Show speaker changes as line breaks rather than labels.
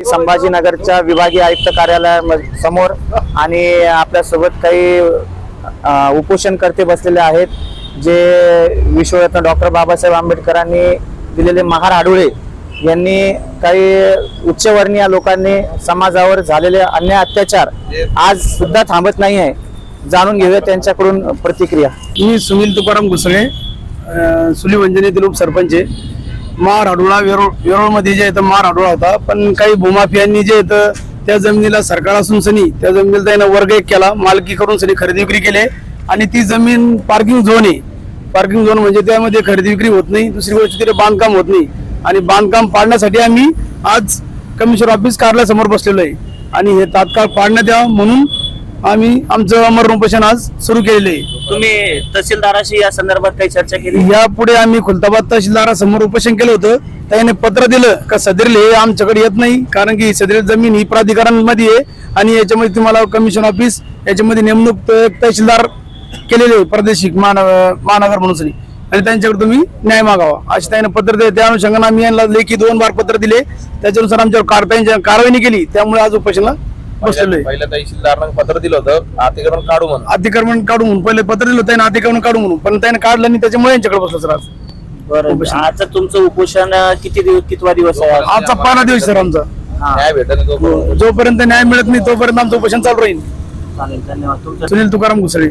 संभाजीनगरच्या विभागीय आयुक्त कार्यालया समोर आणि आपल्यासोबत काही उपोषणकर्ते बसलेले आहेत जे विश्वरत्न डॉक्टर बाबासाहेब आंबेडकरांनी दिलेले महार आडुळे यांनी काही उच्चवर्णीय लोकांनी समाजावर झालेले अन्याय अत्याचार आज सुद्धा थांबत नाही आहे. जाणून घेऊया त्यांच्याकडून प्रतिक्रिया.
मी सुनील तुकाराम घुसळे सुली मंजनी येथील उपसरपंच आहे. मार हाडोळा वेरोळ वेरोळमध्ये जे इथं मार हाडोळा होता. पण काही भूमाफियांनी जे इथं त्या जमिनीला सरकार असून सनी त्या जमिनीला त्यानं वर्ग एक केला मालकी करून सनी खरेदी विक्री केली. आणि ती जमीन पार्किंग झोन आहे. पार्किंग झोन म्हणजे त्यामध्ये खरेदी विक्री होत नाही. दुसरी गोष्ट तिथे बांधकाम होत नाही. आणि बांधकाम पाडण्यासाठी आम्ही आज कमिशनर ऑफिस कार्यालयासमोर बसलेलो आहे. आणि हे तात्काळ पाडण्यात यावं म्हणून आम्ही आमचं अमर उपोषण आज सुरू केलेलं. आहे
तुम्ही तहसीलदाराशी या संदर्भात काही चर्चा केली?
यापुढे आम्ही खुलताबाद तहसीलदारासमोर उपोषण केलं होतं. त्याने पत्र दिलं का सदरील हे आमच्याकडे येत नाही कारण की सदरील जमीन ही प्राधिकरणामध्ये आहे आणि याच्यामध्ये तुम्हाला कमिशन ऑफिस याच्यामध्ये नेमणूक तहसीलदार केलेले प्रादेशिक महानगर महानगर म्हणून. आणि त्यांच्याकडे तुम्ही न्याय मागावा. असे त्याने पत्र दिले. त्या अनुषंगाने आम्ही यांना लेखी दोन बार पत्र दिले. त्याच्यानुसार आमच्यावर कारवाई नाही केली. त्यामुळे आज उपोषणला बसलेलो
पत्र दिलं होतं अतिक्रमण काढू म्हणून.
अतिक्रमण काढू म्हणून पहिले पत्र दिलं त्याने अतिक्रमण काढू म्हणून. पण त्याने काढलं नाही त्याच्यामुळे यांच्याकडे बसलं सर आज.
बरं आज तुमचं उपोषण किती दिवस कितवा दिवस आहे? आज?
आजचा पहिला दिवस सर आमचा.
हा,
न्याय भेटेल तो
जोपर्यंत न्याय मिळत नाही तोपर्यंत आमचं उपोषण चालू राहील.
चालेल धन्यवाद. तुमचं
सुनील तुकाराम घुसळे.